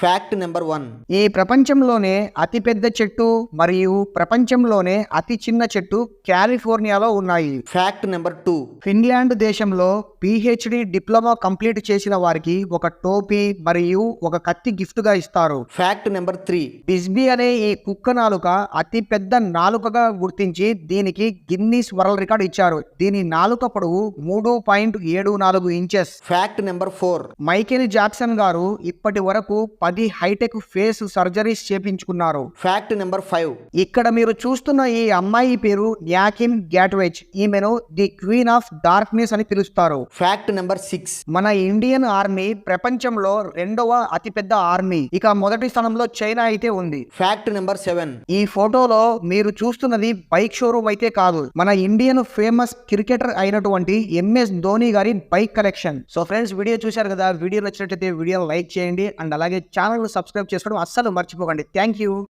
Fact number one ఈ ప్రపంచంలోనే అతిపెద్ద చెట్టు మరియు ప్రపంచంలోనే అతి చిన్న చెట్టు కాలిఫోర్నియాలో ఉన్నాయి. ఫ్యాక్ట్ నెంబర్ టూ ఫిన్లాండ్ దేశంలో పిహెచ్డి డిప్లొమా కంప్లీట్ చేసిన వారికి ఒక టోపీ మరియు ఒక కత్తి గిఫ్ట్గా ఇస్తారు. ఫ్యాక్ట్ నెంబర్ త్రీ బిస్బీ అనే ఈ కుక్క నాలుక అతి పెద్ద నాలుకగా గుర్తించి దీనికి గిన్నీస్ వరల్డ్ రికార్డ్ ఇచ్చారు. దీని నాలుక పొడవు మూడు పాయింట్ ఏడు నాలుగు inches. Fact number four Michael Jackson గారు ఇప్పటి వరకు పది హైటెక్ ఫేస్ సర్జరీస్ చేపించుకున్నారు. ఫ్యాక్ట్ నెంబర్ ఫైవ్ ఇక్కడ మీరు చూస్తున్న ఈ అమ్మాయి పేరు న్యాకిన్ గ్యాట్వెచ్ ఈమెను ది క్వీన్ ఆఫ్ డార్క్నెస్ అని పిలుస్తారు. ఫ్యాక్ట్ నెంబర్ సిక్స్ మన ఇండియన్ ఆర్మీ ప్రపంచంలో రెండవ అతిపెద్ద ఆర్మీ. ఇక మొదటి స్థానంలో చైనా అయితే ఉంది. ఫ్యాక్ట్ నెంబర్ సెవెన్ ఈ ఫోటోలో మీరు చూస్తున్నది బైక్ షోరూమ్ అయితే కాదు. మన ఇండియన్ ఫేమస్ క్రికెటర్ అయినటువంటి ఎంఎస్ ధోని గారి bike collection. So friends video చూశారు కదా? వీడియో నచ్చినట్లయితే వీడియో లైక్ చేయండి. అండ్ అలాగే ఛానల్ సబ్స్క్రైబ్ చేసుకోవడం అస్సలు మర్చిపోకండి. Thank you.